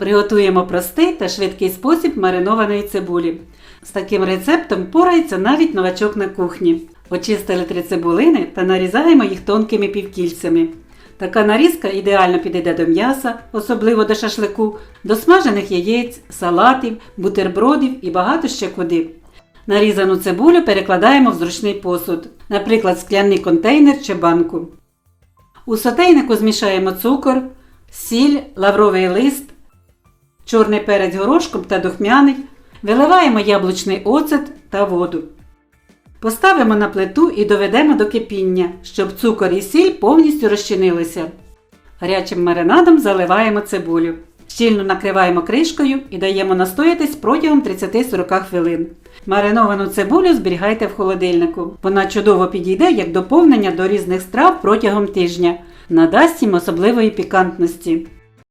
приготуємо простий та швидкий спосіб маринованої цибулі. З таким рецептом порається навіть новачок на кухні. Очистили три цибулини та нарізаємо їх тонкими півкільцями. Така нарізка ідеально підійде до м'яса, особливо до шашлику, до смажених яєць, салатів, бутербродів і багато ще куди. Нарізану цибулю перекладаємо в зручний посуд, наприклад, скляний контейнер чи банку. У сотейнику змішаємо цукор, сіль, лавровий лист, чорний перець горошком та духмяний, виливаємо яблучний оцет та воду. Поставимо на плиту і доведемо до кипіння, щоб цукор і сіль повністю розчинилися. Гарячим маринадом заливаємо цибулю. Щільно накриваємо кришкою і даємо настоятись протягом 30-40 хвилин. Мариновану цибулю зберігайте в холодильнику. Вона чудово підійде як доповнення до різних страв протягом тижня, надасть їм особливої пікантності.